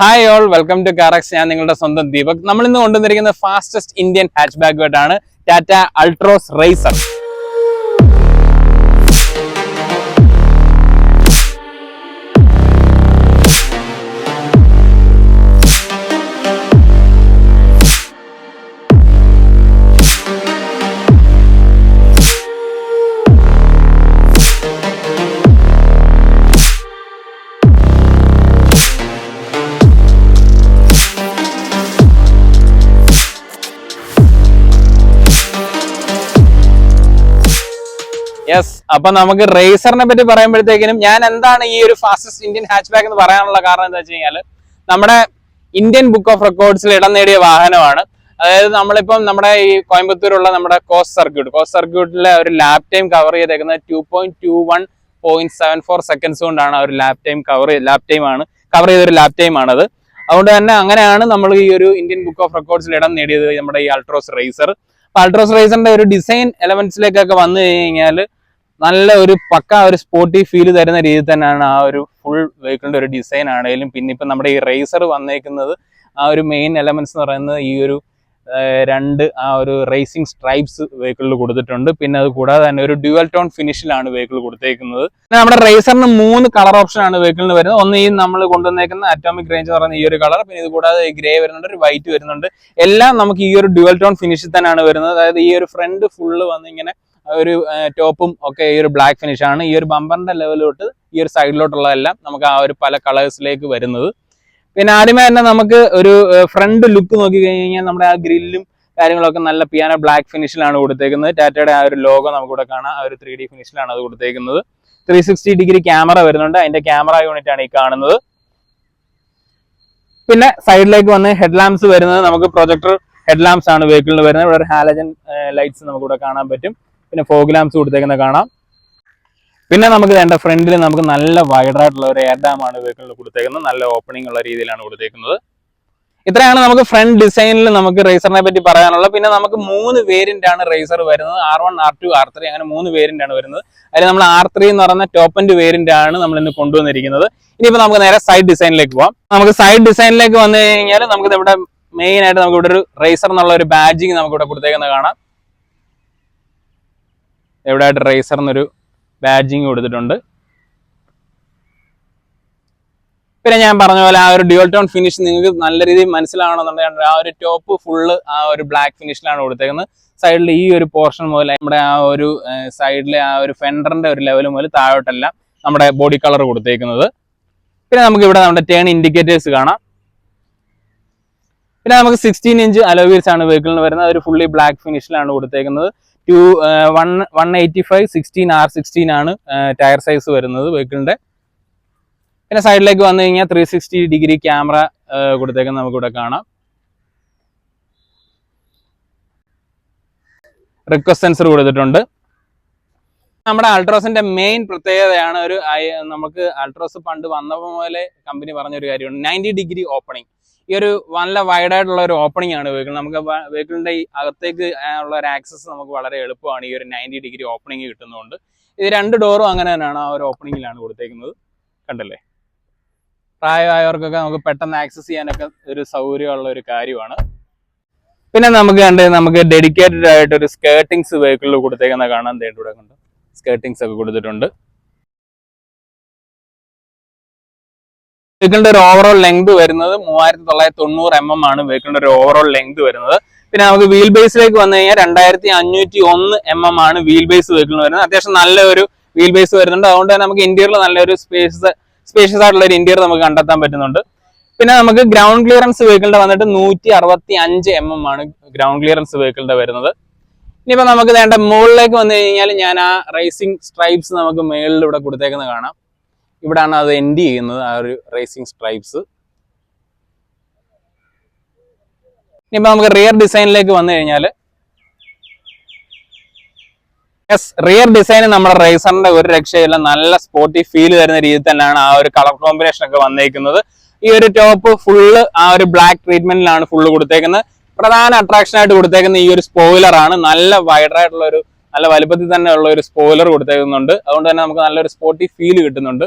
Hi all welcome to Carax ഞാൻ നിങ്ങളുടെ സ്വന്തം ദീപക്. നമ്മൾ ഇന്ന് കൊണ്ടുവന്നിരിക്കുന്ന ഫാസ്റ്റസ്റ്റ് ഇന്ത്യൻ ഹാച്ച് ആണ്. ടാറ്റ അൾട്രോസ് റേസർ യെസ് അപ്പൊ നമുക്ക് റേസറിനെ പറ്റി പറയുമ്പോഴത്തേക്കിനും ഞാൻ എന്താണ് ഈ ഒരു ഫാസ്റ്റസ്റ്റ് ഇന്ത്യൻ ഹാച്ച് ബാക്ക് എന്ന് പറയാനുള്ള കാരണം എന്താ വെച്ച് കഴിഞ്ഞാൽ നമ്മുടെ ഇന്ത്യൻ ബുക്ക് ഓഫ് റെക്കോർഡ്സിൽ ഇടം നേടിയ വാഹനമാണ്. അതായത് നമ്മളിപ്പം നമ്മുടെ ഈ കോയമ്പത്തൂരുള്ള നമ്മുടെ കോസ് സർക്യൂട്ട് കോസ് സർക്യൂട്ടിലെ ഒരു ലാപ് ടൈം കവർ ചെയ്തേക്കുന്നത് two point two one point seven four seconds കൊണ്ടാണ് ആ ഒരു lap time cover lap time ആണ് കവർ ചെയ്തൊരു ലാപ് ടൈം ആണത്. അതുകൊണ്ട് തന്നെ അങ്ങനെയാണ് നമ്മൾ ഈ ഒരു ഇന്ത്യൻ ബുക്ക് ഓഫ് റെക്കോർഡ്സിൽ ഇടം നേടിയത് നമ്മുടെ ഈ അൾട്രോസ് റേസർ അപ്പൊ അൾട്രോസ് റേസറിന്റെ ഒരു ഡിസൈൻ എലമെന്റ്സിലേക്കൊക്കെ വന്നു കഴിഞ്ഞാൽ നല്ല ഒരു പക്ക ഒരു സ്പോർട്ടി ഫീൽ തരുന്ന രീതിയിൽ തന്നെയാണ് ആ ഒരു ഫുൾ വെഹിക്കിളിന്റെ ഒരു ഡിസൈൻ ആണെങ്കിലും പിന്നെ ഇപ്പം നമ്മുടെ ഈ റേസർ വന്നേക്കുന്നത് ആ ഒരു മെയിൻ എലമെന്റ്സ് എന്ന് പറയുന്നത് ഈ ഒരു രണ്ട് ആ ഒരു റേസിംഗ് സ്ട്രൈപ്സ് വെഹിക്കിളിൽ കൊടുത്തിട്ടുണ്ട്. പിന്നെ അത് കൂടാതെ തന്നെ ഒരു ഡ്യുവൽ ടോൺ ഫിനിഷിലാണ് വെഹിക്കിൾ കൊടുത്തേക്കുന്നത്. പിന്നെ നമ്മുടെ റേസറിന് മൂന്ന് കളർ ഓപ്ഷൻ ആണ് വെഹിക്കിളിന് വരുന്നത്. ഒന്ന് ഈ നമ്മൾ കൊണ്ടുവന്നേക്കുന്ന അറ്റോമിക് റേഞ്ച് എന്ന് പറയുന്ന ഈ ഒരു കളർ പിന്നെ ഇത് കൂടാതെ ഗ്രേ വരുന്നുണ്ട് ഒരു വൈറ്റ് വരുന്നുണ്ട്. എല്ലാം നമുക്ക് ഈ ഒരു ഡ്യുവൽ ടോൺ ഫിനിഷിൽ തന്നെയാണ് വരുന്നത്. അതായത് ഈ ഒരു ഫ്രണ്ട് ഫുള്ള് വന്ന് ഇങ്ങനെ ഒരു ടോപ്പും ഒക്കെ ഈ ഒരു ബ്ലാക്ക് ഫിനിഷ് ആണ്. ഈ ഒരു ബമ്പറിന്റെ ലെവൽ തൊട്ട് ഈ ഒരു സൈഡിലോട്ടുള്ളതെല്ലാം നമുക്ക് ആ ഒരു പല കളേഴ്സിലേക്ക് വരുന്നത്. പിന്നെ ആദ്യമേ തന്നെ നമുക്ക് ഒരു ഫ്രണ്ട് ലുക്ക് നോക്കി കഴിഞ്ഞാൽ നമ്മുടെ ആ ഗ്രില്ലും കാര്യങ്ങളൊക്കെ നല്ല പിയാന ബ്ലാക്ക് ഫിനിഷിലാണ് കൊടുത്തേക്കുന്നത്. ടാറ്റയുടെ ആ ഒരു ലോഗോ നമുക്കിവിടെ കാണാം. ആ ഒരു ത്രീ ഡി ഫിനിഷിലാണ് അത് കൊടുത്തേക്കുന്നത്. ത്രീ സിക്സ്റ്റി ഡിഗ്രി ക്യാമറ വരുന്നുണ്ട്. അതിന്റെ ക്യാമറ യൂണിറ്റ് ആണ് ഈ കാണുന്നത്. പിന്നെ സൈഡിലേക്ക് വന്ന് ഹെഡ് ലാംപ്സ് വരുന്നത്. നമുക്ക് പ്രൊജക്ടർ ഹെഡ് ലാംപ്സ് ആണ് വെഹിക്കിളിന് വരുന്നത്. ഇവിടെ ഒരു ഹാലജൻ ലൈറ്റ്സ് നമുക്ക് ഇവിടെ കാണാൻ പറ്റും. പിന്നെ ഫോഗ് ലാംസ് കൊടുത്തേക്കുന്നത് കാണാം. പിന്നെ നമുക്ക് വേണ്ട ഫ്രണ്ടിൽ നമുക്ക് നല്ല വൈഡ് ആയിട്ടുള്ള ഒരു എയർ ആണ് വെഹിക്കിളിൽ കൊടുത്തേക്കുന്നത്. നല്ല ഓപ്പണിംഗ് ഉള്ള രീതിയിലാണ് കൊടുത്തേക്കുന്നത്. ഇത്രയാണ് നമുക്ക് ഫ്രണ്ട് ഡിസൈനിൽ നമുക്ക് റേസറിനെ പറ്റി പറയാനുള്ളത്. പിന്നെ നമുക്ക് മൂന്ന് വേരിയന്റ് ആണ് റേസർ വരുന്നത്. R one R two R three അങ്ങനെ മൂന്ന് വേരിയന്റ് ആണ് വരുന്നത്. അതിൽ നമ്മൾ ആർ ത്രീ എന്ന് പറയുന്ന ടോപ്പ് ആൻഡ് വേരിയന്റ് ആണ് നമ്മൾ ഇന്ന് കൊണ്ടുവന്നിരിക്കുന്നത്. ഇനിയിപ്പോൾ നമുക്ക് നേരെ സൈഡ് ഡിസൈനിലേക്ക് പോവാം. നമുക്ക് സൈഡ് ഡിസൈനിലേക്ക് വന്നു കഴിഞ്ഞാൽ നമുക്ക് ഇവിടെ മെയിൻ ആയിട്ട് നമുക്ക് ഇവിടെ ഒരു റേസർ എന്നുള്ള ഒരു ബാഡ്ജിങ് നമുക്ക് ഇവിടെ കൊടുത്തേക്കുന്നത് കാണാം. ആയിട്ട് റേസർ എന്നൊരു ബാഡ്ജിങ് കൊടുത്തിട്ടുണ്ട്. പിന്നെ ഞാൻ പറഞ്ഞ പോലെ ആ ഒരു ഡ്യുവൽ ടോൺ ഫിനിഷ് നിങ്ങൾക്ക് നല്ല രീതിയിൽ മനസ്സിലാവണമെന്നുണ്ടെങ്കിൽ ആ ഒരു ടോപ്പ് ഫുള്ള് ആ ഒരു ബ്ലാക്ക് ഫിനിഷിലാണ് കൊടുത്തേക്കുന്നത്. സൈഡിൽ ഈ ഒരു പോർഷൻ മുതൽ നമ്മുടെ ആ ഒരു സൈഡിലെ ആ ഒരു ഫെൻഡറിന്റെ ഒരു ലെവൽ മുതൽ താഴോട്ടല്ല നമ്മുടെ ബോഡി കളർ കൊടുത്തേക്കുന്നത്. പിന്നെ നമുക്ക് ഇവിടെ നമ്മുടെ ടേൺ ഇൻഡിക്കേറ്റേഴ്സ് കാണാം. പിന്നെ നമുക്ക് സിക്സ്റ്റീൻ ഇഞ്ച് അലോവീൽസ് ആണ് വെഹിക്കിളിന് വരുന്നത്. ഒരു ഫുള്ളി ബ്ലാക്ക് ഫിനിഷിലാണ് കൊടുത്തേക്കുന്നത്. Two one one eighty five sixteen R sixteen ആണ് ടയർ സൈസ് വരുന്നത് വെഹിക്കിളിന്റെ പിന്നെ സൈഡിലേക്ക് വന്നു കഴിഞ്ഞാൽ ത്രീ സിക്സ്റ്റി ഡിഗ്രി ക്യാമറ കൊടുത്തേക്കുന്നത് നമുക്കിവിടെ കാണാം. റിക്വസ്റ്റ് സെൻസർ കൊടുത്തിട്ടുണ്ട്. നമ്മുടെ അൾട്രോസിന്റെ മെയിൻ പ്രത്യേകതയാണ് ഒരു നമുക്ക് അൾട്രോസ് പണ്ട് വന്നപ്പോൾ മുതലേ കമ്പനി പറഞ്ഞൊരു കാര്യമാണ് നയന്റി ഡിഗ്രി ഓപ്പണിംഗ് ഈ ഒരു നല്ല വൈഡ് ആയിട്ടുള്ള ഒരു ഓപ്പണിംഗ് ആണ് വെഹിക്കിൾ നമുക്ക് വെഹിക്കിളിന്റെ ഈ അകത്തേക്ക് ഉള്ള ഒരു ആക്സസ് നമുക്ക് വളരെ എളുപ്പമാണ് ഈ ഒരു നയന്റി ഡിഗ്രി ഓപ്പണിംഗ് കിട്ടുന്നതുകൊണ്ട് ഇത് രണ്ട് ഡോറും അങ്ങനെ തന്നെയാണ് ആ ഒരു ഓപ്പണിങ്ങിലാണ് കൊടുത്തേക്കുന്നത്. കണ്ടല്ലേ? പ്രായമായവർക്കൊക്കെ നമുക്ക് പെട്ടെന്ന് ആക്സസ് ചെയ്യാനൊക്കെ ഒരു സൗകര്യമുള്ള ഒരു കാര്യമാണ്. പിന്നെ നമുക്ക് കണ്ട് നമുക്ക് ഡെഡിക്കേറ്റഡ് ആയിട്ട് ഒരു സ്കേർട്ടിങ്സ് വെഹിക്കിളിൽ കൊടുത്തേക്കുന്ന കാണാൻ തേണ്ടി ഇവിടെ കൊണ്ട്? സ്കേർട്ടിങ്സ് ഒക്കെ കൊടുത്തിട്ടുണ്ട്. വെഹിക്കിളിന്റെ ഒരു ഓവറോൾ ലെങ്ത് വരുന്നത് മൂവായിരത്തി തൊള്ളായിരത്തി തൊണ്ണൂറ് എം എം ആണ് വെഹിക്കിളിന്റെ ഒരു ഓവറോൾ ലെങ്ത് വരുന്നത്. പിന്നെ നമുക്ക് വീൽ ബേസിലേക്ക് വന്നു കഴിഞ്ഞാൽ രണ്ടായിരത്തി അഞ്ഞൂറ്റി ഒന്ന് എം എം ആണ് വീൽ ബേസ് വെഹിക്കിളിന് വരുന്നത്. അത്യാവശ്യം നല്ലൊരു വീൽ ബേസ് വരുന്നുണ്ട്. അതുകൊണ്ട് തന്നെ നമുക്ക് ഇന്ത്യയിൽ നല്ലൊരു സ്പേസ് സ്പേഷ്യസ് ആയിട്ടുള്ള ഒരു ഇന്ത്യയിൽ നമുക്ക് കണ്ടെത്താൻ പറ്റുന്നുണ്ട്. പിന്നെ നമുക്ക് ഗ്രൗണ്ട് ക്ലിയറൻസ് വെഹിക്കിളിന്റെ വന്നിട്ട് നൂറ്റി അറുപത്തി അഞ്ച് എം എം ആണ് ഗ്രൗണ്ട് ക്ലിയറൻസ് വെഹിക്കിളിന്റെ വരുന്നത്. ഇനിയിപ്പോ നമുക്ക് വേണ്ട മുകളിലേക്ക് വന്നു കഴിഞ്ഞാൽ ഞാൻ ആ റേസിംഗ് സ്ട്രൈപ്സ് നമുക്ക് മേളിലൂടെ കൊടുത്തേക്കുന്നത് കാണാം. ഇവിടാണ് അത് എൻഡ് ചെയ്യുന്നത് ആ ഒരു റേസിംഗ് സ്ട്രൈപ്സ് ഇനിയിപ്പോ നമുക്ക് റിയർ ഡിസൈനിലേക്ക് വന്നു കഴിഞ്ഞാൽ യെസ് റിയർ ഡിസൈൻ നമ്മുടെ റേസറിന്റെ ഒരു രക്ഷയില്ല. നല്ല സ്പോർട്ടി ഫീൽ തരുന്ന രീതിയിൽ തന്നെയാണ് ആ ഒരു കളർ കോമ്പിനേഷൻ ഒക്കെ വന്നേക്കുന്നത്. ഈ ഒരു ടോപ്പ് ഫുള്ള് ആ ഒരു ബ്ലാക്ക് ട്രീറ്റ്മെന്റിലാണ് ഫുള്ള് കൊടുത്തേക്കുന്നത്. പ്രധാന അട്രാക്ഷൻ ആയിട്ട് കൊടുത്തേക്കുന്ന ഈ ഒരു സ്പോയിലർ ആണ്. നല്ല വൈഡർ ആയിട്ടുള്ള ഒരു നല്ല വലുപ്പത്തിൽ തന്നെ ഉള്ള ഒരു സ്പോയിലർ കൊടുത്തേക്കുന്നുണ്ട്. അതുകൊണ്ട് തന്നെ നമുക്ക് നല്ലൊരു സ്പോർട്ടി ഫീൽ കിട്ടുന്നുണ്ട്.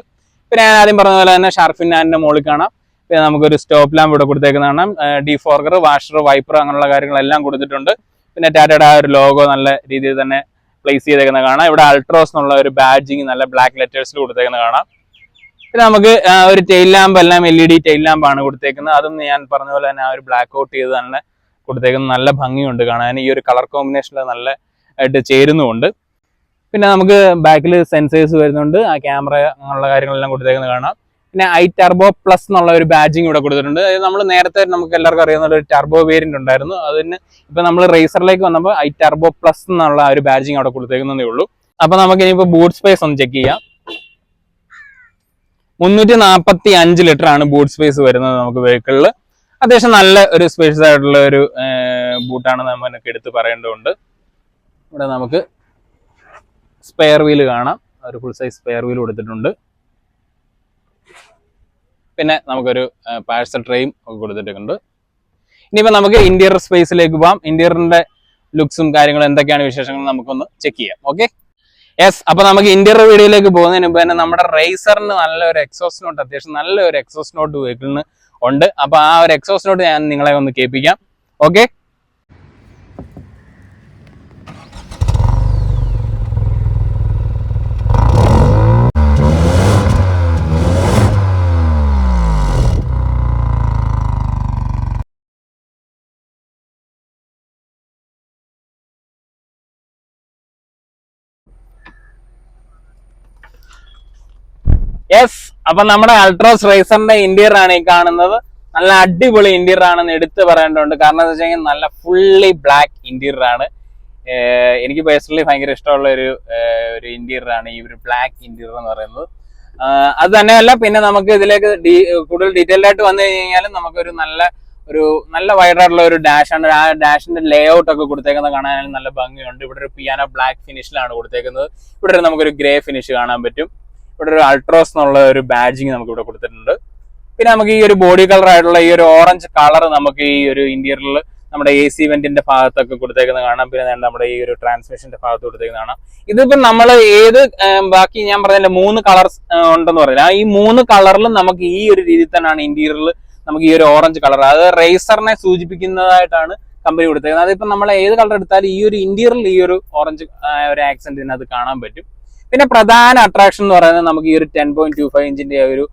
പിന്നെ ഞാൻ ആദ്യം പറഞ്ഞ പോലെ തന്നെ ഷാർഫിൻ ആൻഡിന്റെ മുകളിൽ കാണാം. പിന്നെ നമുക്കൊരു സ്റ്റോപ്പ് ലാമ്പ് ഇവിടെ കൊടുത്തേക്കുന്നതാണ് ഡിഫോർഗർ വാഷർ വൈപ്പർ അങ്ങനെയുള്ള കാര്യങ്ങളെല്ലാം കൊടുത്തിട്ടുണ്ട്. പിന്നെ ടാറ്റയുടെ ആ ഒരു ലോഗോ നല്ല രീതിയിൽ തന്നെ പ്ലേസ് ചെയ്തേക്കുന്ന കാണാം. ഇവിടെ അൾട്രോസ് എന്നുള്ള ഒരു ബാഡ്ജിങ് നല്ല ബ്ലാക്ക് ലെറ്റേഴ്സിൽ കൊടുത്തേക്കുന്ന കാണാം. പിന്നെ നമുക്ക് ഒരു ടെയിൽ ലാമ്പ് എല്ലാം L E D tail lamp ആണ് കൊടുത്തേക്കുന്നത്. അതും ഞാൻ പറഞ്ഞ പോലെ തന്നെ ആ ഒരു ബ്ലാക്ക് ഔട്ട് ചെയ്ത് തന്നെ കൊടുത്തേക്കുന്നത്. നല്ല ഭംഗിയുണ്ട് കാണാൻ. ഈ ഒരു കളർ കോമ്പിനേഷനിൽ നല്ല ആയിട്ട് ചേരുന്നുമുണ്ട്. പിന്നെ നമുക്ക് ബാക്കിൽ സെൻസേഴ്സ് വരുന്നുണ്ട്. ആ ക്യാമറ അങ്ങനെയുള്ള കാര്യങ്ങളെല്ലാം കൊടുത്തേക്കുന്നത് കാണാം. പിന്നെ ഐ ടർബോ പ്ലസ് എന്നുള്ള ഒരു ബാജിങ് ഇവിടെ കൊടുത്തിട്ടുണ്ട്. അതായത് നമ്മൾ നേരത്തെ നമുക്ക് എല്ലാവർക്കും അറിയാവുന്ന ഒരു ടർബോ വേരിയന്റ് ഉണ്ടായിരുന്നു. അതിന് ഇപ്പൊ നമ്മൾ റേസറിലേക്ക് വന്നപ്പോൾ ഐ ടർബോ പ്ലസ് എന്നുള്ള ഒരു ബാജിങ് അവിടെ കൊടുത്തേക്കുന്നതേ ഉള്ളൂ. അപ്പൊ നമുക്ക് ഇനിയിപ്പോ ബൂട്ട് സ്പേസ് ഒന്ന് ചെക്ക് ചെയ്യാം. മുന്നൂറ്റി നാൽപ്പത്തി അഞ്ച് ലിറ്റർ ആണ് ബൂട്ട് സ്പേസ് വരുന്നത് നമുക്ക് വെഹിക്കിളിൽ അത്യാവശ്യം നല്ല ഒരു സ്പേഷ്യസ് ആയിട്ടുള്ള ഒരു ബൂട്ടാണ് നമുക്ക് എടുത്ത് പറയേണ്ടതുണ്ട്. ഇവിടെ നമുക്ക് സ്പെയർ വീൽ കാണാം. ഒരു ഫുൾ സൈസ് സ്പെയർ വീൽ കൊടുത്തിട്ടുണ്ട്. പിന്നെ നമുക്കൊരു പാഴ്സൽ ട്രെയും ഒക്കെ കൊടുത്തിട്ടുണ്ട്. ഇനിയിപ്പോൾ നമുക്ക് ഇന്റീരിയർ സ്പേസിലേക്ക് പോവാം. ഇന്റീരിയറിന്റെ ലുക്സും കാര്യങ്ങളും എന്തൊക്കെയാണ് വിശേഷങ്ങൾ നമുക്കൊന്ന് ചെക്ക് ചെയ്യാം. ഓക്കെ യെസ് അപ്പൊ നമുക്ക് ഇന്റീരിയർ വീഡിയോയിലേക്ക് പോകുന്നതിന് മുമ്പ് തന്നെ നമ്മുടെ റേസറിന് നല്ലൊരു എക്സോസ് നോട്ട് അത്യാവശ്യം നല്ലൊരു എക്സോസ് നോട്ട് വെഹിക്കിളിന് ഉണ്ട്. അപ്പൊ ആ ഒരു എക്സോസ് നോട്ട് ഞാൻ നിങ്ങളെ ഒന്ന് കേൾപ്പിക്കാം. ഓക്കെ യെസ് അപ്പൊ നമ്മുടെ അൾട്രോസ് റേസറിന്റെ ഇന്റീരിയർ ആണ് ഈ കാണുന്നത്. നല്ല അടിപൊളി ഇന്റീരിയർ ആണെന്ന് എടുത്ത് പറയേണ്ടതുണ്ട് കാരണം എന്താ വെച്ച് കഴിഞ്ഞാൽ നല്ല ഫുള്ളി ബ്ലാക്ക് ഇന്റീരിയർ ആണ്. എനിക്ക് പേഴ്സണലി ഭയങ്കര ഇഷ്ടമുള്ള ഒരു ഒരു ഇന്റീരിയർ ആണ് ഈ ഒരു ബ്ലാക്ക് ഇന്റീരിയർ എന്ന് പറയുന്നത്. അത് തന്നെയല്ല പിന്നെ നമുക്ക് ഇതിലേക്ക് കൂടുതൽ ഡീറ്റെയിൽഡ് ആയിട്ട് വന്നു കഴിഞ്ഞാൽ നമുക്കൊരു നല്ല ഒരു നല്ല വൈഡ് ആയിട്ടുള്ള ഒരു ഡാഷ് ആണ്. ആ ഡാഷിന്റെ ലേ ഔട്ട് ഒക്കെ കൊടുത്തേക്കുന്നത് കാണാൻ നല്ല ഭംഗിയുണ്ട്. ഇവിടെ ഒരു പിയാനോ ബ്ലാക്ക് ഫിനിഷിലാണ് കൊടുത്തേക്കുന്നത്. ഇവിടെ നമുക്കൊരു ഗ്രേ ഫിനിഷ് കാണാൻ പറ്റും. ഇവിടെ ഒരു അൾട്രോസ് എന്നുള്ള ഒരു ബാഡ്ജിങ് നമുക്ക് ഇവിടെ കൊടുത്തിട്ടുണ്ട്. പിന്നെ നമുക്ക് ഈ ഒരു ബോഡി കളർ ആയിട്ടുള്ള ഈ ഒരു ഓറഞ്ച് കളർ നമുക്ക് ഈ ഒരു ഇന്റീരിയറിൽ നമ്മുടെ എ സി വെന്റിന്റെ ഭാഗത്തൊക്കെ കൊടുത്തേക്കുന്നത് കാണാം. പിന്നെ നമ്മുടെ ഈ ഒരു ട്രാൻസ്മിഷന്റെ ഭാഗത്ത് കൊടുത്തേക്കുന്നത് കാണാം. ഇതിപ്പോ നമ്മൾ ഏത് ബാക്കി ഞാൻ പറഞ്ഞ മൂന്ന് കളർസ് ഉണ്ടെന്ന് പറഞ്ഞില്ല. ആ ഈ മൂന്ന് കളറിലും നമുക്ക് ഈ ഒരു രീതിയിൽ തന്നെയാണ് ഇന്റീരിയറിൽ നമുക്ക് ഈ ഒരു ഓറഞ്ച് കളർ അത് റേസറിനെ സൂചിപ്പിക്കുന്നതായിട്ടാണ് കമ്പനി കൊടുത്തേക്കുന്നത്. അതിപ്പോ നമ്മൾ ഏത് കളർ എടുത്താലും ഈ ഒരു ഇന്റീരിയറിൽ ഈ ഒരു ഓറഞ്ച് ഒരു ആക്സെന്റ് ഇതിനകത്ത് കാണാൻ പറ്റും. പിന്നെ പ്രധാന അട്രാക്ഷൻ എന്ന് പറയുന്നത് നമുക്ക് ഈ ഒരു ടെൻ പോയിന്റ് ടു ഫൈവ് ഇഞ്ചിന്റെ ഒരു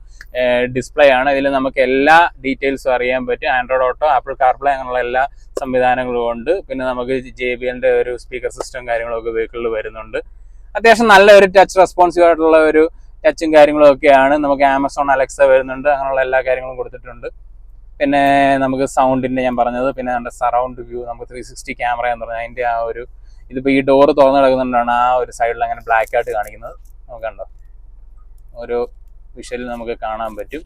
ഡിസ്പ്ലേ ആണ്. ഇതിൽ നമുക്ക് എല്ലാ ഡീറ്റെയിൽസും അറിയാൻ പറ്റും. ആൻഡ്രോയിഡ് ഓട്ടോ ആപ്പിൾ കാർപ്ലേ അങ്ങനെയുള്ള എല്ലാ സംവിധാനങ്ങളും ഉണ്ട്. പിന്നെ നമുക്ക് ജെ ബി എല്ലിന്റെ ഒരു സ്പീക്കർ സിസ്റ്റം കാര്യങ്ങളൊക്കെ വെഹിക്കിളിൽ വരുന്നുണ്ട്. അത്യാവശ്യം നല്ല ഒരു ടച്ച് റെസ്പോൺസീവ് ആയിട്ടുള്ള ഒരു ടച്ചും കാര്യങ്ങളും ഒക്കെയാണ്. നമുക്ക് ആമസോൺ അലക്സ വരുന്നുണ്ട്. അങ്ങനെയുള്ള എല്ലാ കാര്യങ്ങളും കൊടുത്തിട്ടുണ്ട്. പിന്നെ നമുക്ക് സൗണ്ടിന്റെ ഞാൻ പറഞ്ഞത്. പിന്നെ നമ്മുടെ സറൗണ്ട് വ്യൂ നമുക്ക് ത്രീ സിക്സ്റ്റി ക്യാമറ എന്ന് പറഞ്ഞാൽ അതിന്റെ ആ ഒരു ഇതിപ്പോ ഈ ഡോർ തുറന്നു കിടക്കുന്നുണ്ടാണ് ആ ഒരു സൈഡിൽ അങ്ങനെ ബ്ലാക്ക് ആയിട്ട് കാണിക്കുന്നത്. നമുക്ക് കണ്ടോ? വിഷ്വലിൽ നമുക്ക് കാണാൻ പറ്റും.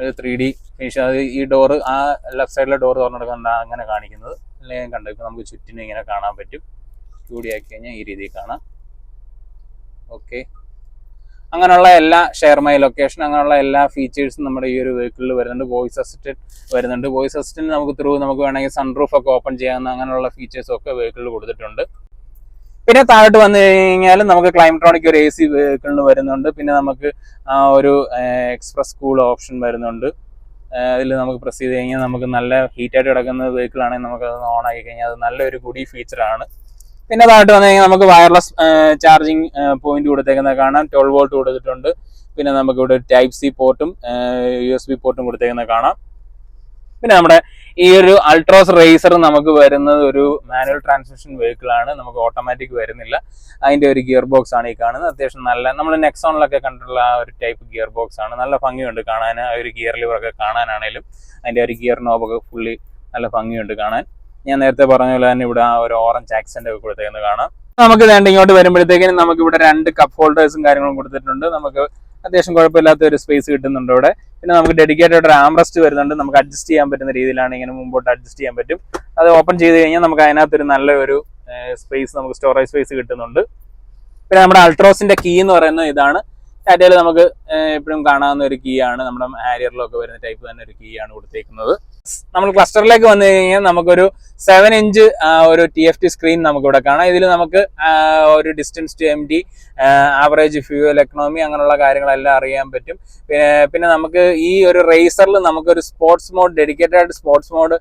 ഒരു ത്രീ ഡി ഫിനിഷ് അത് ഈ ഡോറ് ആ ലെഫ്റ്റ് സൈഡിലെ ഡോർ തുറന്നു കിടക്കുന്നുണ്ട് അങ്ങനെ കാണിക്കുന്നത്. അല്ലെങ്കിൽ കണ്ടോ ഇപ്പൊ നമുക്ക് ചുറ്റിനും ഇങ്ങനെ കാണാൻ പറ്റും. ആക്കി കഴിഞ്ഞാൽ ഈ രീതിയിൽ കാണാം. ഓക്കെ അങ്ങനെയുള്ള എല്ലാ ഷെയർ മൈ ലൊക്കേഷൻ അങ്ങനെയുള്ള എല്ലാ ഫീച്ചേഴ്സും നമ്മുടെ ഈ ഒരു വെഹിക്കിളിൽ വരുന്നുണ്ട്. വോയിസ് അസിസ്റ്റന്റ് വരുന്നുണ്ട്. വോയിസ് അസിസ്റ്റന്റ് നമുക്ക് ത്രൂ നമുക്ക് വേണമെങ്കിൽ സൺറൂഫ് ഒക്കെ ഓപ്പൺ ചെയ്യാവുന്ന അങ്ങനെയുള്ള ഫീച്ചേഴ്സും ഒക്കെ വെഹിക്കിളിൽ കൊടുത്തിട്ടുണ്ട്. പിന്നെ താഴോട്ട് വന്നു കഴിഞ്ഞാൽ നമുക്ക് ക്ലൈമട്രോണിക് ഒരു എ സി വെഹിക്കിളിന് വരുന്നുണ്ട്. പിന്നെ നമുക്ക് ഒരു എക്സ്പ്രസ് കൂൾ ഓപ്ഷൻ വരുന്നുണ്ട്. അതിൽ നമുക്ക് പ്രസ് ചെയ്ത് കഴിഞ്ഞാൽ നമുക്ക് നല്ല ഹീറ്റായിട്ട് കിടക്കുന്ന നമുക്ക് അത് ഓൺ ആക്കി കഴിഞ്ഞാൽ അത് നല്ലൊരു ഗുഡി ഫീച്ചറാണ് പിന്നെ അതായിട്ട് വന്നു കഴിഞ്ഞാൽ നമുക്ക് വയർലെസ് ചാർജിങ് പോയിന്റ് കൊടുത്തേക്കുന്നത് കാണാം. ട്വൽവ് വോൾട്ട് കൊടുത്തിട്ടുണ്ട്. പിന്നെ നമുക്ക് ഇവിടെ ടൈപ്പ് സി പോർട്ടും യു എസ് ബി പോർട്ടും കൊടുത്തേക്കുന്നത് കാണാം. പിന്നെ നമ്മുടെ ഈ ഒരു അൾട്രോസ് റേസർ നമുക്ക് വരുന്നത് ഒരു മാനുവൽ ട്രാൻസ്മിഷൻ വെഹിക്കിൾ ആണ്. നമുക്ക് ഓട്ടോമാറ്റിക് വരുന്നില്ല. അതിന്റെ ഒരു ഗിയർ ബോക്സ് ആണ് ഈ കാണുന്നത്. അത്യാവശ്യം നല്ല നമ്മൾ നെക്സോണിലൊക്കെ കണ്ടിട്ടുള്ള ആ ഒരു ടൈപ്പ് ഗിയർ ബോക്സ് ആണ്. നല്ല ഭംഗിയുണ്ട് കാണാൻ ആ ഒരു ഗിയർ ലിവറൊക്കെ കാണാനാണേലും അതിന്റെ ഒരു ഗിയർ നോബൊക്കെ ഫുള്ളി നല്ല ഭംഗിയുണ്ട് കാണാൻ. ഞാൻ നേരത്തെ പറഞ്ഞ പോലെ തന്നെ ഇവിടെ ആ ഒരു ഓറഞ്ച് ആക്സെന്റ് ഒക്കെ കൊടുത്തേക്കുന്നത് കാണാം. നമുക്ക് വേണ്ട ഇങ്ങോട്ട് വരുമ്പോഴത്തേക്കിനും നമുക്ക് ഇവിടെ രണ്ട് കപ്പ് ഹോൾഡേഴ്സും കാര്യങ്ങളും കൊടുത്തിട്ടുണ്ട്. നമുക്ക് അത്യാവശ്യം കുഴപ്പമില്ലാത്ത ഒരു സ്പേസ് കിട്ടുന്നുണ്ട് ഇവിടെ. പിന്നെ നമുക്ക് ഡെഡിക്കേറ്റഡ് ഒരു ആംറസ്റ്റ് വരുന്നുണ്ട്. നമുക്ക് അഡ്ജസ്റ്റ് ചെയ്യാൻ പറ്റുന്ന രീതിയിലാണ് ഇങ്ങനെ മുമ്പോട്ട് അഡ്ജസ്റ്റ് ചെയ്യാൻ പറ്റും. അത് ഓപ്പൺ ചെയ്ത് കഴിഞ്ഞാൽ നമുക്ക് അതിനകത്തൊരു നല്ല ഒരു സ്പേസ് നമുക്ക് സ്റ്റോറേജ് സ്പേസ് കിട്ടുന്നുണ്ട്. പിന്നെ നമ്മുടെ അൾട്രോസിന്റെ കീ എന്ന് പറയുന്ന ഇതാണ്. ടാറ്റയിൽ നമുക്ക് എപ്പോഴും കാണാവുന്ന ഒരു കീ ആണ്. നമ്മുടെ ആരിയറിലൊക്കെ വരുന്ന ടൈപ്പ് തന്നെ ഒരു കീ ആണ് കൊടുത്തേക്കുന്നത്. നമ്മൾ ക്ലസ്റ്ററിലേക്ക് വന്നു കഴിഞ്ഞാൽ നമുക്കൊരു സെവൻ ഇഞ്ച് ഒരു ടി എഫ് ടി സ്ക്രീൻ നമുക്ക് ഇവിടെ കാണാം. ഇതിൽ നമുക്ക് ഒരു distance to M D average fuel economy അങ്ങനെയുള്ള കാര്യങ്ങളെല്ലാം അറിയാൻ പറ്റും. പിന്നെ പിന്നെ നമുക്ക് ഈ ഒരു റേസറിൽ നമുക്കൊരു സ്പോർട്സ് മോഡ് ഡെഡിക്കേറ്റഡ് ആയിട്ട് സ്പോർട്സ് മോഡ്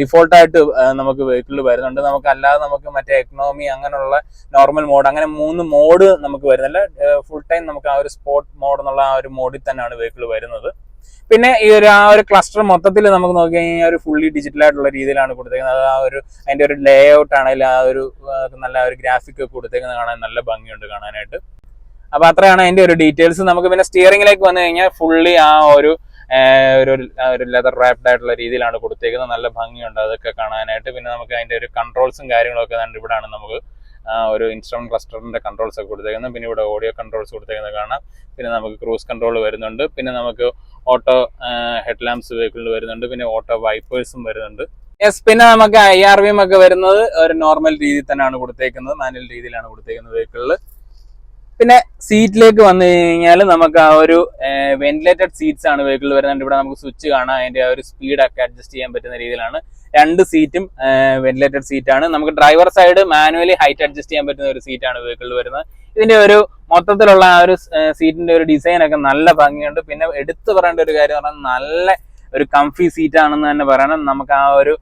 ഡിഫോൾട്ടായിട്ട് നമുക്ക് വെഹിക്കിളിൽ വരുന്നുണ്ട്. നമുക്ക് അല്ലാതെ നമുക്ക് മറ്റേ എക്കണോമി അങ്ങനെയുള്ള നോർമൽ മോഡ് അങ്ങനെ മൂന്ന് മോഡ് നമുക്ക് വരുന്നില്ല. ഫുൾ ടൈം നമുക്ക് ആ ഒരു സ്പോർട്ട് മോഡ് എന്നുള്ള ആ ഒരു മോഡിൽ തന്നെയാണ് വെഹിക്കിൾ വരുന്നത്. പിന്നെ ഈ ഒരു ആ ഒരു ക്ലസ്റ്റർ മൊത്തത്തിൽ നമുക്ക് നോക്കി കഴിഞ്ഞാൽ ഒരു ഫുള്ളി ഡിജിറ്റൽ ആയിട്ടുള്ള രീതിയിലാണ് കൊടുത്തേക്കുന്നത്. ആ ഒരു അതിന്റെ ഒരു ലേ ഔട്ട് ആണെങ്കിലും ആ ഒരു നല്ല ഒരു ഗ്രാഫിക് കൊടുത്തേക്കുന്നത് കാണാൻ നല്ല ഭംഗിയുണ്ട് കാണാനായിട്ട്. അപ്പൊ അത്രയാണ് അതിന്റെ ഒരു ഡീറ്റെയിൽസ് നമുക്ക് പിന്നെ സ്റ്റിയറിംഗിലേക്ക് വന്നു കഴിഞ്ഞാൽ ഫുള്ളി ആ ഒരു ഒരു ഒരു ലെതർ റാപ്ഡ് ആയിട്ടുള്ള രീതിയിലാണ് കൊടുത്തേക്കുന്നത്. നല്ല ഭംഗിയുണ്ട് അതൊക്കെ കാണാനായിട്ട്. പിന്നെ നമുക്ക് അതിന്റെ ഒരു കൺട്രോൾസും കാര്യങ്ങളൊക്കെ ഇവിടെയാണ് നമുക്ക് ഒരു ഇൻസ്ട്രുമെന്റ് ക്ലസ്റ്ററിന്റെ കൺട്രോൾസ് ഒക്കെ കൊടുത്തേക്കുന്നത്. പിന്നെ ഇവിടെ ഓഡിയോ കൺട്രോൾസ് കൊടുത്തേക്കുന്നത് കാണാം. പിന്നെ നമുക്ക് ക്രൂസ് കൺട്രോൾ വരുന്നുണ്ട്. പിന്നെ നമുക്ക് ഓട്ടോ ഹെഡ് ലാംപ്സ് വെഹിക്കിളിൽ വരുന്നുണ്ട്. പിന്നെ ഓട്ടോ വൈപ്പേഴ്സും വരുന്നുണ്ട്. യെസ് പിന്നെ നമുക്ക് ഐ ആർ വി ഒക്കെ വരുന്നത് ഒരു നോർമൽ രീതിയിൽ തന്നെയാണ് കൊടുത്തേക്കുന്നത്. മാനുവൽ രീതിയിലാണ് കൊടുത്തേക്കുന്നത് വെഹിക്കിളിൽ പിന്നെ സീറ്റിലേക്ക് വന്നു കഴിഞ്ഞാൽ നമുക്ക് ആ ഒരു വെന്റിലേറ്റഡ് സീറ്റ്സ് ആണ് വെഹിക്കിളിൽ വരുന്നത്. ഇവിടെ നമുക്ക് സ്വിച്ച് കാണാം. അതിന്റെ ആ ഒരു സ്പീഡ് ഒക്കെ അഡ്ജസ്റ്റ് ചെയ്യാൻ പറ്റുന്ന രീതിയിലാണ്. രണ്ട് സീറ്റും വെന്റിലേറ്റഡ് സീറ്റ് ആണ്. നമുക്ക് driver side manually height adjust ചെയ്യാൻ പറ്റുന്ന ഒരു സീറ്റാണ് വെഹിക്കിളിൽ വരുന്നത്. ഇതിന്റെ ഒരു മൊത്തത്തിലുള്ള ആ ഒരു സീറ്റിന്റെ ഒരു ഡിസൈൻ ഒക്കെ നല്ല ഭംഗിയുണ്ട്. പിന്നെ എടുത്തു പറയേണ്ട ഒരു കാര്യം പറഞ്ഞാൽ നല്ല ഒരു കംഫി സീറ്റ് ആണെന്ന് തന്നെ പറയണം. നമുക്ക് ആ ഒരു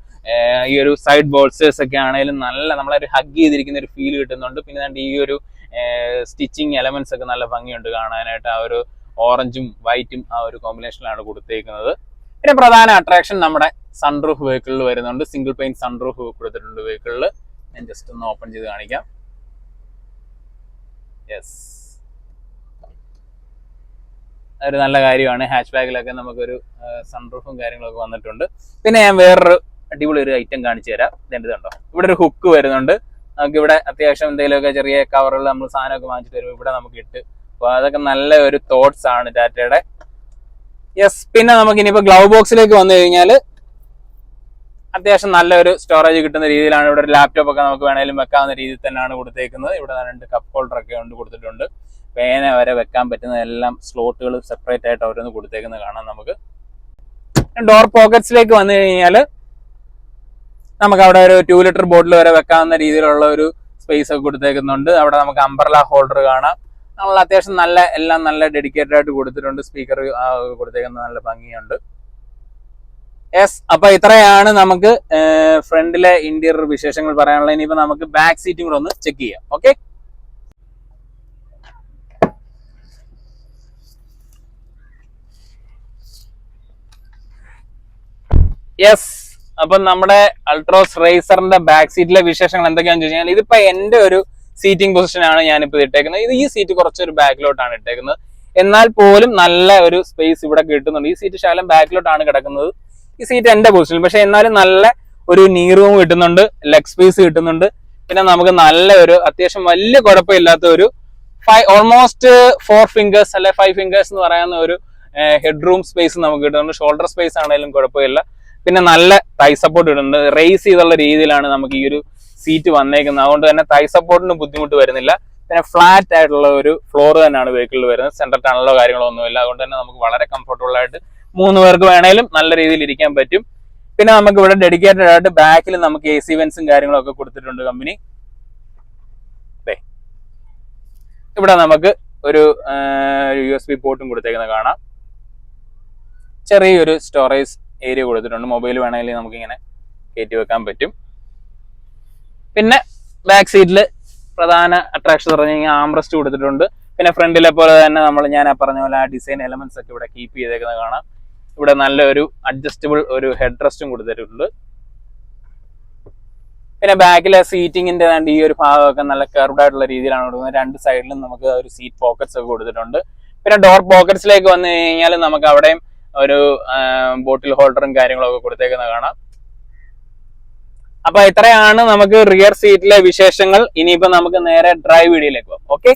ഈ ഒരു സൈഡ് ബോൾസേഴ്സ് ഒക്കെ ആണെങ്കിലും നല്ല നമ്മളൊരു ഹഗ് ചെയ്തിരിക്കുന്ന ഒരു ഫീൽ കിട്ടുന്നുണ്ട്. പിന്നെ ഈ ഒരു സ്റ്റിച്ചിങ് എലമെന്റ്സ് ഒക്കെ നല്ല ഭംഗിയുണ്ട് കാണാനായിട്ട്. ആ ഒരു ഓറഞ്ചും വൈറ്റും ആ ഒരു കോമ്പിനേഷനിലാണ് കൊടുത്തേക്കുന്നത്. പിന്നെ പ്രധാന അട്രാക്ഷൻ നമ്മുടെ സൺറൂഫ് വെഹിക്കിളിൽ വരുന്നുണ്ട്. സിംഗിൾ പെയിൻ സൺറൂഫ് കൊടുത്തിട്ടുണ്ട് വെഹിക്കിളിൽ ഞാൻ ജസ്റ്റ് ഒന്ന് ഓപ്പൺ ചെയ്ത് കാണിക്കാം. യെസ് ഒരു നല്ല കാര്യമാണ്. ഹാച്ച് ബാഗിലൊക്കെ നമുക്കൊരു സൺറൂഫും കാര്യങ്ങളൊക്കെ വന്നിട്ടുണ്ട്. പിന്നെ ഞാൻ വേറൊരു അടിപൊളി ഒരു ഐറ്റം കാണിച്ചു തരാം. ഇതുണ്ടോ ഇവിടെ ഒരു ഹുക്ക് വരുന്നുണ്ട്. നമുക്ക് ഇവിടെ അത്യാവശ്യം എന്തെങ്കിലുമൊക്കെ ചെറിയ കവറുകൾ നമ്മൾ സാധനമൊക്കെ വാങ്ങിച്ചിട്ട് വരും ഇവിടെ നമുക്ക് ഇട്ട്. അപ്പൊ അതൊക്കെ നല്ല ഒരു തോട്ട്സ് ആണ് ടാറ്റയുടെ. യെസ് പിന്നെ നമുക്ക് ഇനിയിപ്പോ ഗ്ലൗ ബോക്സിലേക്ക് വന്നു കഴിഞ്ഞാൽ അത്യാവശ്യം നല്ലൊരു സ്റ്റോറേജ് കിട്ടുന്ന രീതിയിലാണ് ഇവിടെ ഒരു ലാപ്ടോപ്പ് ഒക്കെ നമുക്ക് വേണേലും വെക്കാവുന്ന രീതിയിൽ തന്നെയാണ് കൊടുത്തേക്കുന്നത്. ഇവിടെ രണ്ട് കപ്പ് ഹോൾഡർ ഒക്കെ ഉണ്ട് കൊടുത്തിട്ടുണ്ട്. പേന വരെ വെക്കാൻ പറ്റുന്ന എല്ലാം സ്ലോട്ടുകൾ സെപ്പറേറ്റ് ആയിട്ട് ഓരോന്ന് കൊടുത്തേക്കുന്നത് കാണാം നമുക്ക്. ഡോർ പോക്കറ്റ്സിലേക്ക് വന്നു കഴിഞ്ഞാൽ നമുക്ക് അവിടെ ഒരു ടു ലിറ്റർ ബോട്ടിൽ വരെ വെക്കാവുന്ന രീതിയിലുള്ള ഒരു സ്പേസ് ഒക്കെ കൊടുത്തേക്കുന്നുണ്ട്. അവിടെ നമുക്ക് അംബർല ഹോൾഡർ കാണാം. നമ്മൾ അത്യാവശ്യം നല്ല എല്ലാം നല്ല ഡെഡിക്കേറ്റഡ് ആയിട്ട് കൊടുത്തിട്ടുണ്ട്. സ്പീക്കർ കൊടുത്തേക്കുന്ന നല്ല ഭംഗിയുണ്ട്. യെസ് അപ്പൊ ഇത്രയാണ് നമുക്ക് ഫ്രണ്ടിലെ ഇന്റീരിയർ വിശേഷങ്ങൾ പറയാനുള്ളത്. ഇനിയിപ്പോ നമുക്ക് ബാക്ക് സീറ്റും കൂടെ ഒന്ന് ചെക്ക് ചെയ്യാം. ഓക്കെ യെസ് അപ്പൊ നമ്മുടെ അൾട്രോസ് റേസറിന്റെ ബാക്ക് സീറ്റിലെ വിശേഷങ്ങൾ എന്തൊക്കെയാണെന്ന് ചോദിച്ചു കഴിഞ്ഞാൽ ഇതിപ്പോ എന്റെ ഒരു സീറ്റിംഗ് പൊസിഷൻ ആണ് ഞാനിപ്പോ ഇട്ടേക്കുന്നത്. ഇത് ഈ സീറ്റ് കുറച്ചൊരു ബാക്കിലോട്ടാണ് ഇട്ടേക്കുന്നത്. എന്നാൽ പോലും നല്ല ഒരു സ്പേസ് ഇവിടെ കിട്ടുന്നുണ്ട്. ഈ സീറ്റ് ശകലം ബാക്കിലോട്ടാണ് കിടക്കുന്നത്. ഈ സീറ്റ് എന്റെ പൊസിഷൻ പക്ഷെ എന്നാലും നല്ല ഒരു നീ റൂം കിട്ടുന്നുണ്ട് ലെഗ് സ്പേസ് കിട്ടുന്നുണ്ട്. പിന്നെ നമുക്ക് നല്ല ഒരു അത്യാവശ്യം വലിയ കുഴപ്പമില്ലാത്ത ഒരു ഫൈവ് ഓൾമോസ്റ്റ് ഫോർ ഫിംഗേഴ്സ് അല്ലെ ഫൈവ് ഫിംഗേഴ്സ് എന്ന് പറയുന്ന ഒരു ഹെഡ് റൂം സ്പേസ് നമുക്ക് കിട്ടുന്നുണ്ട്. ഷോൾഡർ സ്പേസ് ആണെങ്കിലും കുഴപ്പമില്ല. പിന്നെ നല്ല തൈ സപ്പോർട്ട് ഇടുന്നുണ്ട്. റേസ് ചെയ്തുള്ള രീതിയിലാണ് നമുക്ക് ഈ ഒരു സീറ്റ് വന്നേക്കുന്നത്. അതുകൊണ്ട് തന്നെ തൈ സപ്പോർട്ടിന് ബുദ്ധിമുട്ട് വരുന്നില്ല. പിന്നെ ഫ്ലാറ്റ് ആയിട്ടുള്ള ഒരു ഫ്ലോർ തന്നെയാണ് വെഹിക്കിളിൽ വരുന്നത്. സെന്റർ ടണലോ കാര്യങ്ങളോ ഒന്നുമില്ല അതുകൊണ്ട് തന്നെ നമുക്ക് വളരെ കംഫർട്ടബിൾ ആയിട്ട് മൂന്ന് പേർക്ക് വേണേലും നല്ല രീതിയിൽ ഇരിക്കാൻ പറ്റും. പിന്നെ നമുക്ക് ഇവിടെ ഡെഡിക്കേറ്റഡ് ആയിട്ട് ബാക്കിൽ നമുക്ക് എ സി വെൻസും കാര്യങ്ങളൊക്കെ കൊടുത്തിട്ടുണ്ട് കമ്പനി ഇവിടെ നമുക്ക് ഒരു യു എസ് ബി പോർട്ടും കൊടുത്തേക്കുന്നത് കാണാം. ചെറിയൊരു സ്റ്റോറേജ് ഏരിയ കൊടുത്തിട്ടുണ്ട്. മൊബൈൽ വേണമെങ്കിൽ നമുക്കിങ്ങനെ കയറ്റി വെക്കാൻ പറ്റും. പിന്നെ ബാക്ക് സീറ്റിൽ പ്രധാന അട്രാക്ഷൻ പറഞ്ഞു കഴിഞ്ഞാൽ ആംബ്രസ്റ്റ് കൊടുത്തിട്ടുണ്ട്. പിന്നെ ഫ്രണ്ടിലെ പോലെ തന്നെ നമ്മൾ ഞാൻ പറഞ്ഞ പോലെ ആ ഡിസൈൻ എലമെന്റ്സ് ഒക്കെ ഇവിടെ കീപ്പ് ചെയ്തേക്കുന്നത് കാണാം. ഇവിടെ നല്ലൊരു അഡ്ജസ്റ്റബിൾ ഒരു ഹെഡ് റെസ്റ്റും കൊടുത്തിട്ടുണ്ട്. പിന്നെ ബാക്കിലെ സീറ്റിങ്ങിന്റെ ഈ ഒരു ഭാഗമൊക്കെ നല്ല കർവ്ഡ് ആയിട്ടുള്ള രീതിയിലാണ് കൊടുക്കുന്നത്. രണ്ട് സൈഡിലും നമുക്ക് ഒരു സീറ്റ് പോക്കറ്റ്സ് ഒക്കെ കൊടുത്തിട്ടുണ്ട്. പിന്നെ ഡോർ പോക്കറ്റ്സിലേക്ക് വന്നു കഴിഞ്ഞാൽ നമുക്ക് അവിടെയും ഒരു ബോട്ടിൽ ഹോൾഡറും കാര്യങ്ങളൊക്കെ കൊടുത്തേക്കുന്നത് കാണാം. അപ്പൊ ഇത്രയാണ് നമുക്ക് റിയർ സീറ്റിലെ വിശേഷങ്ങൾ. ഇനിയിപ്പോ നമുക്ക് നേരെ ഡ്രൈവ് വീഡിയോയിലേക്ക് പോകാം. ഓക്കെ?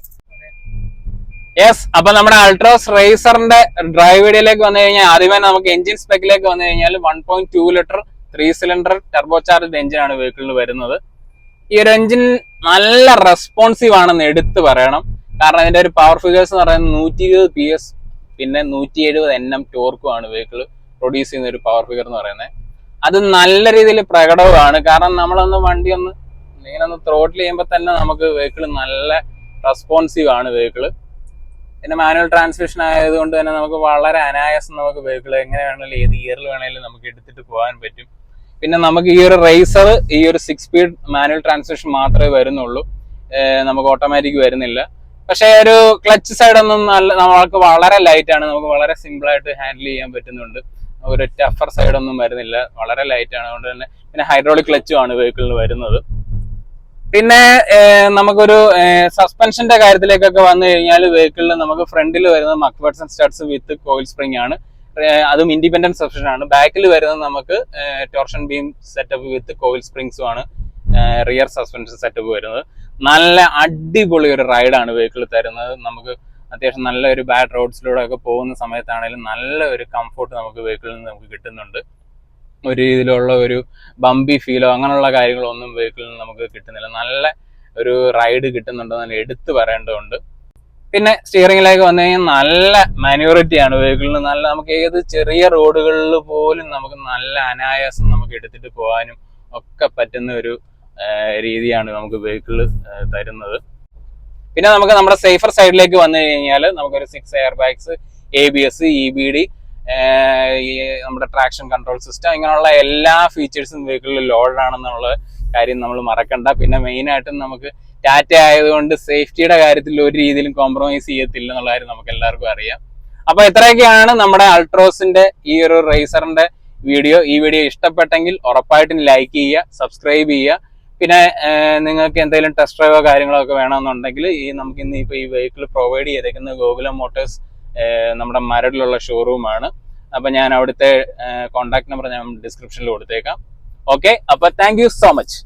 യെസ് അപ്പൊ നമ്മുടെ അൾട്രോസ് റേസറിന്റെ ഡ്രൈവ് വീഡിയോയിലേക്ക് വന്നു കഴിഞ്ഞാൽ ആദ്യമേ നമുക്ക് എഞ്ചിൻ സ്പെക്കിലേക്ക് വന്നു കഴിഞ്ഞാൽ one point two litre three cylinder turbo charge എഞ്ചിനാണ് വെഹിക്കിളിന് വരുന്നത്. ഈ ഒരു എഞ്ചിൻ നല്ല റെസ്പോൺസീവ് ആണെന്ന് എടുത്തു പറയണം. കാരണം അതിന്റെ ഒരു പവർ ഫിഗേഴ്സ് എന്ന് പറയുന്നത് നൂറ്റി ഇരുപത് പി എസ് പിന്നെ നൂറ്റി എഴുപത് എൻ എം ടോർക്കും ആണ് വെഹിക്കിൾ പ്രൊഡ്യൂസ് ചെയ്യുന്ന ഒരു പവർ ഫിഗർ എന്ന് പറയുന്നത്. അത് നല്ല രീതിയിൽ പ്രകടവുമാണ്. കാരണം നമ്മളൊന്ന് വണ്ടി ഒന്ന് ഇങ്ങനെ ഒന്ന് ത്രോട്ടിൽ ചെയ്യുമ്പോൾ തന്നെ നമുക്ക് വെഹിക്കിൾ നല്ല റെസ്പോൺസീവ് ആണ് വെഹിക്കിൾ പിന്നെ മാനുവൽ ട്രാൻസ്മിഷൻ ആയതുകൊണ്ട് തന്നെ നമുക്ക് വളരെ അനായാസം നമുക്ക് വെഹിക്കിൾ എങ്ങനെ വേണമെങ്കിലും ഏത് ഇയറിൽ വേണമെങ്കിലും നമുക്ക് എടുത്തിട്ട് പോകാൻ പറ്റും. പിന്നെ നമുക്ക് ഈ ഒരു റേസർ ഈ ഒരു സിക്സ് സ്പീഡ് മാനുവൽ ട്രാൻസ്മിഷൻ മാത്രമേ വരുന്നുള്ളൂ. നമുക്ക് ഓട്ടോമാറ്റിക് വരുന്നില്ല. പക്ഷേ ഒരു ക്ലച്ച് സൈഡ് ഒന്നും നല്ല നമ്മൾക്ക് വളരെ ലൈറ്റ് ആണ്. നമുക്ക് വളരെ സിമ്പിൾ ആയിട്ട് ഹാൻഡിൽ ചെയ്യാൻ പറ്റുന്നുണ്ട്. ഒരു ടഫർ സൈഡ് ഒന്നും വരുന്നില്ല. വളരെ ലൈറ്റ് ആണ്. അതുകൊണ്ട് തന്നെ പിന്നെ ഹൈഡ്രോളിക് ക്ലച്ചും ആണ് വെഹിക്കിളിൽ വരുന്നത്. പിന്നെ നമുക്കൊരു സസ്പെൻഷന്റെ കാര്യത്തിലേക്കൊക്കെ വന്നു കഴിഞ്ഞാൽ വെഹിക്കിളിൽ നമുക്ക് ഫ്രണ്ടിൽ വരുന്നത് McPherson struts with coil spring ആണ്. അതും ഇൻഡിപെൻഡന്റ് സസ്പെൻഷൻ ആണ്. ബാക്കിൽ വരുന്നത് നമുക്ക് torsion beam setup with coil സ്പ്രിങ്സും ആണ്. റിയർ സസ്പെൻഷൻ സെറ്റപ്പ് വരുന്നത്. നല്ല അടിപൊളി ഒരു റൈഡാണ് വെഹിക്കിൾ തരുന്നത്. നമുക്ക് അത്യാവശ്യം നല്ല ഒരു ബാഡ് റോഡ്സിലൂടെ ഒക്കെ പോകുന്ന സമയത്താണെങ്കിലും നല്ല ഒരു കംഫോർട്ട് നമുക്ക് വെഹിക്കിളിൽ നിന്ന് നമുക്ക് കിട്ടുന്നുണ്ട്. ഒരു രീതിയിലുള്ള ഒരു ബമ്പി ഫീലോ അങ്ങനെയുള്ള കാര്യങ്ങളൊന്നും വെഹിക്കിളിൽ നിന്ന് നമുക്ക് കിട്ടുന്നില്ല. നല്ല ഒരു റൈഡ് കിട്ടുന്നുണ്ടെന്ന് എടുത്തു പറയേണ്ടതുണ്ട്. പിന്നെ സ്റ്റിയറിംഗിലേക്ക് വന്നു കഴിഞ്ഞാൽ നല്ല മാനുവറിറ്റി ആണ് വെഹിക്കിളിന് നല്ല നമുക്ക് ഏത് ചെറിയ റോഡുകളിൽ പോലും നമുക്ക് നല്ല അനായാസം നമുക്ക് എടുത്തിട്ട് പോകാനും ഒക്കെ പറ്റുന്ന ഒരു രീതിയാണ് നമുക്ക് വെഹിക്കിൾ തരുന്നത്. പിന്നെ നമുക്ക് നമ്മുടെ സേഫർ സൈഡിലേക്ക് വന്നു കഴിഞ്ഞാൽ നമുക്കൊരു six air bags A B S E B D ഈ നമ്മുടെ ട്രാക്ഷൻ കൺട്രോൾ സിസ്റ്റം ഇങ്ങനെയുള്ള എല്ലാ ഫീച്ചേഴ്സും വെഹിക്കിളിൽ ലോഡാണെന്നുള്ള കാര്യം നമ്മൾ മറക്കണ്ട. പിന്നെ മെയിൻ ആയിട്ടും നമുക്ക് ടാറ്റ ആയതുകൊണ്ട് സേഫ്റ്റിയുടെ കാര്യത്തിൽ ഒരു രീതിയിലും കോംപ്രമൈസ് ചെയ്യത്തില്ല എന്നുള്ള കാര്യം നമുക്ക് എല്ലാവർക്കും അറിയാം. അപ്പൊ ഇത്രയൊക്കെയാണ് നമ്മുടെ അൾട്രോസിന്റെ ഈ ഒരു റേസറിന്റെ വീഡിയോ ഈ വീഡിയോ ഇഷ്ടപ്പെട്ടെങ്കിൽ ഉറപ്പായിട്ടും ലൈക്ക് ചെയ്യുക സബ്സ്ക്രൈബ് ചെയ്യുക. പിന്നെ നിങ്ങൾക്ക് എന്തെങ്കിലും ടെസ്റ്റ് ഡ്രൈവോ കാര്യങ്ങളോ ഒക്കെ വേണമെന്നുണ്ടെങ്കിൽ ഈ നമുക്ക് ഇന്ന് ഇപ്പൊ ഈ വെഹിക്കിൾ പ്രൊവൈഡ് ചെയ്തേക്കുന്നത് ഗോകുലം മോട്ടോഴ്സ് നമ്മുടെ മരടിലുള്ള ഷോറൂമാണ് അപ്പൊ ഞാൻ അവിടുത്തെ കോൺടാക്ട് നമ്പർ ഞാൻ ഡിസ്ക്രിപ്ഷനിൽ കൊടുത്തേക്കാം. ഓക്കെ അപ്പൊ താങ്ക് സോ മച്ച്